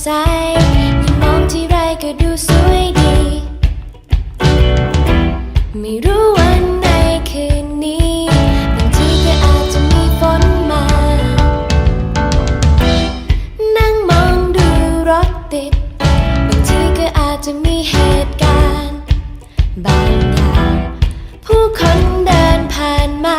ใสยิ่งมองที่ไรก็ดูสวยดี ไม่รู้วันในคืนนี้บางทีก็อาจจะมีฝนมา นั่งมองดูรถติด บางทีก็อาจจะมีเหตุการณ์ บางอย่างผู้คนเดินผ่านมา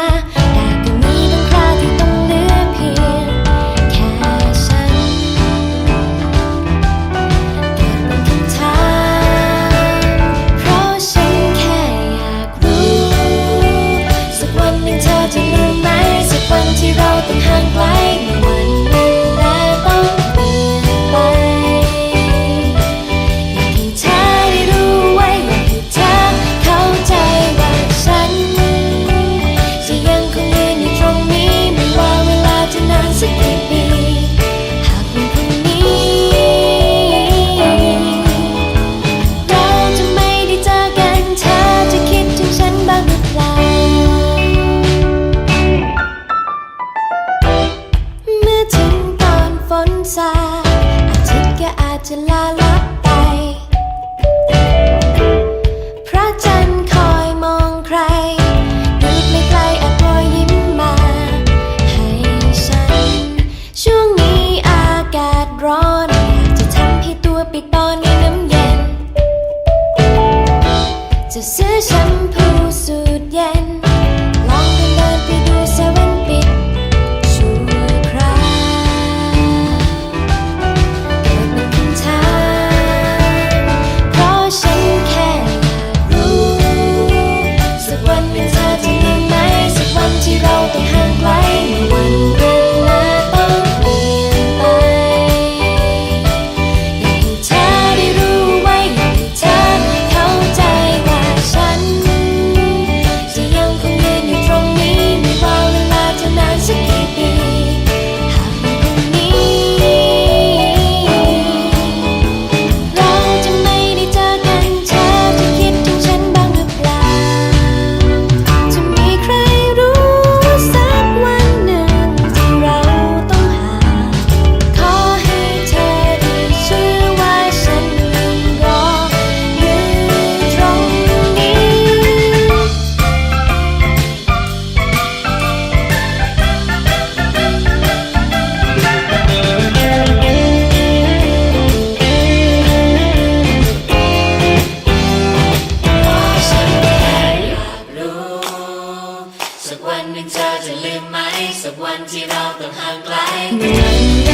ที่เราต้องห่างไกล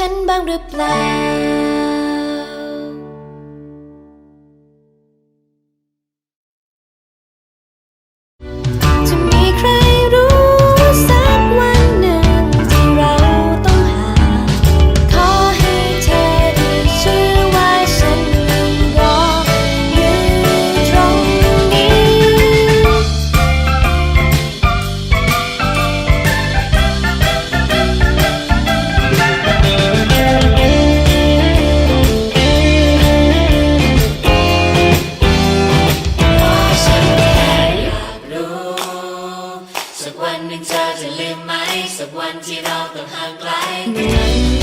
ฉันบ้างหรือเปล่า เราต้องห่างไกลกัน